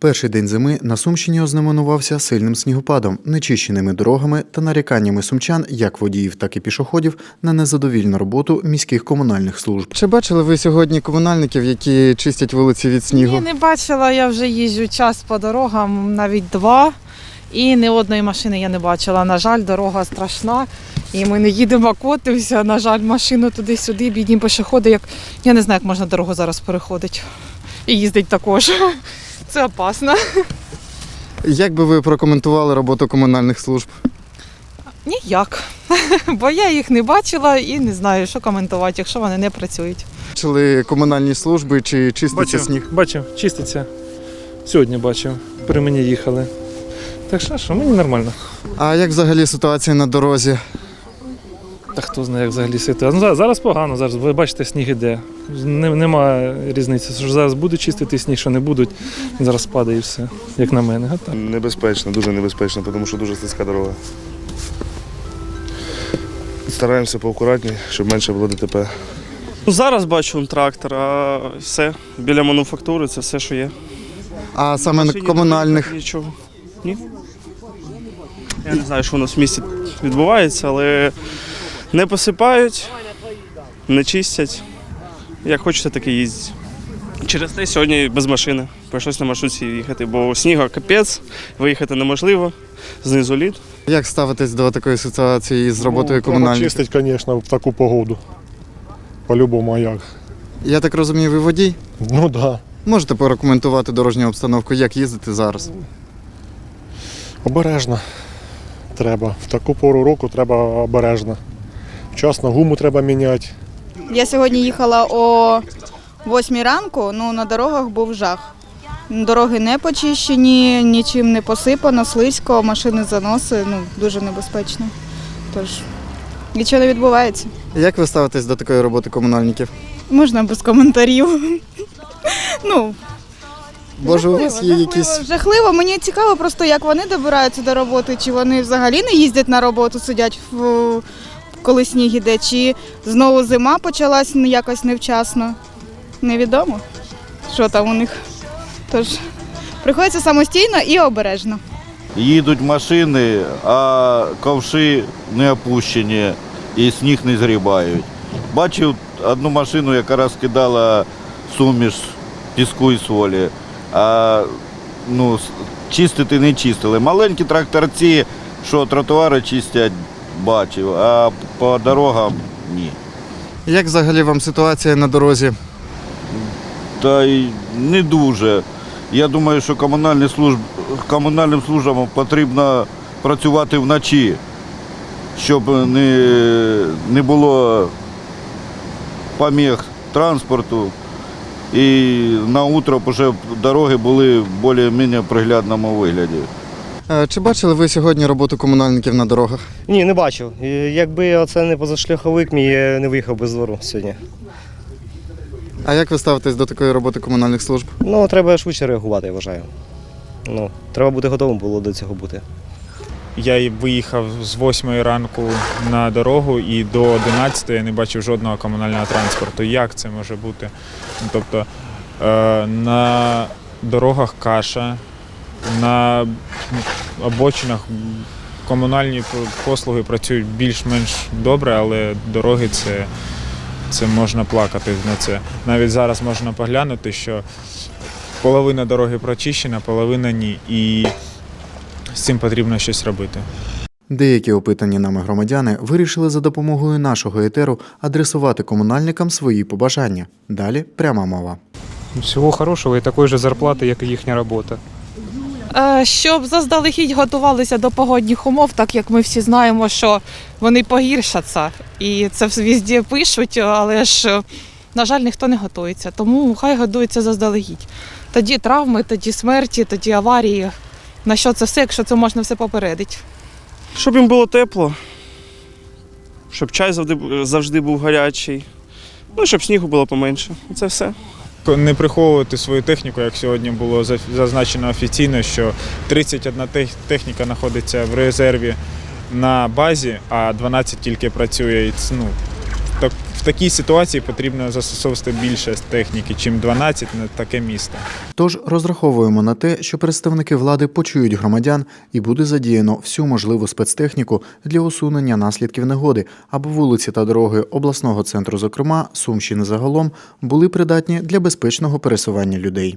Перший день зими на Сумщині ознаменувався сильним снігопадом, нечищеними дорогами та наріканнями сумчан, як водіїв, так і пішоходів, на незадовільну роботу міських комунальних служб. Чи бачили ви сьогодні комунальників, які чистять вулиці від снігу? Ні, не бачила, я вже їжджу час по дорогам, навіть два. І ні одної машини я не бачила. На жаль, дорога страшна. І ми не їдемо, а котимося. На жаль, машину туди-сюди, бідні пішоходи. Як... Я не знаю, як можна дорогу зараз переходити. І їздить також. Це опасно. Як би ви прокоментували роботу комунальних служб? Ніяк. Бо я їх не бачила і не знаю, що коментувати, якщо вони не працюють. Бачили комунальні служби чи чиститься Бачив, сніг? бачив, чиститься. Сьогодні бачив. При мені їхали. Так що, що, мені нормально. А як взагалі ситуація на дорозі? Та хто знає, як взагалі ситуація. Ну, зараз, зараз погано, зараз ви бачите, сніг іде. Не, немає різниці. Що зараз будуть чистити сніг, що не будуть. Зараз падає і все, як на мене. А так. Небезпечно, дуже небезпечно, тому що дуже слизька дорога. Стараємося поакуратніше, щоб менше було ДТП. Ну, Зараз бачу трактор, а все. Біля мануфактури це все, що є. А саме на комунальних Нічого. Ні. Я не знаю, що у нас в місті відбувається, але не посипають, не чистять. Як хочеться, так і їздять. Через те сьогодні без машини. Прийшлось на маршрутці їхати, бо снігу капець, виїхати неможливо, знизу лід. як ставитесь до такої ситуації з роботою ну, Треба чистить, звісно, в таку погоду. По-любому, а як? Я так розумію, ви водій? Ну так. Да. Можете прокоментувати дорожню обстановку, як їздити зараз? Обережно треба. В таку пору року треба обережно. Вчасно гуму треба міняти. Я сьогодні їхала о 8 ранку, ну на дорогах був жах. Дороги не почищені, нічим не посипано, слизько, машини заноси, ну дуже небезпечно. Тож нічого не відбувається. Як ви ставитесь до такої роботи комунальників? Можна без коментарів. Ну, Боже, у вас є жахливо, якісь жахливо. Мені цікаво просто, як вони добираються до роботи, чи вони взагалі не їздять на роботу, сидять в коли сніг іде, чи знову зима почалась якось невчасно. Невідомо, що там у них. Тож приходиться самостійно і обережно. Їдуть машини, а ковши не опущені і сніг не згрібають. Бачив одну машину, яка розкидала суміш піску і солі, а ну, чистити не чистили. Маленькі тракторці, що тротуари чистять, бачив, а по дорогам ні. як взагалі вам ситуація на дорозі? Та й не дуже. Я думаю, що комунальні служб, комунальним службам потрібно працювати вночі, щоб не, не було поміг транспорту. І на утро вже дороги були в більш-менш приглядному вигляді. Е, Чи бачили ви сьогодні роботу комунальників на дорогах? Ні, не бачив. Якби оце не позашляховик, мій я не виїхав без двору сьогодні. А як ви ставитесь до такої роботи комунальних служб? Ну, треба швидше реагувати, я вважаю. Ну, треба бути готовим було до цього бути. Я виїхав з 8 ранку на дорогу і до 11 я не бачив жодного комунального транспорту. Як це може бути? Тобто е, на дорогах каша, на обочинах комунальні послуги працюють більш-менш добре, але дороги це, це можна плакати на це. Навіть зараз можна поглянути, що половина дороги прочищена, половина ні. І з цим потрібно щось робити. Деякі опитані нами громадяни вирішили за допомогою нашого етеру адресувати комунальникам свої побажання. Далі пряма мова. Всього хорошого і такої ж зарплати, як і їхня робота. Е, Щоб заздалегідь готувалися до погодних умов, так як ми всі знаємо, що вони погіршаться. І це везде пишуть, але ж, е, на жаль, ніхто не готується. Тому хай готується заздалегідь. Тоді травми, тоді смерті, тоді аварії. На що це все, якщо це можна все попередити? Щоб їм було тепло, щоб чай завжди, завжди був гарячий, ну щоб снігу було поменше. Це все. Не приховувати свою техніку, як сьогодні було зазначено офіційно, що 31 техніка знаходиться в резерві на базі, а 12 тільки працює. І ну, так, в такій ситуації потрібно застосовувати більше техніки, чим 12 на таке місто. Тож розраховуємо на те, що представники влади почують громадян і буде задіяно всю можливу спецтехніку для усунення наслідків негоди, аби вулиці та дороги обласного центру, зокрема Сумщини загалом, були придатні для безпечного пересування людей.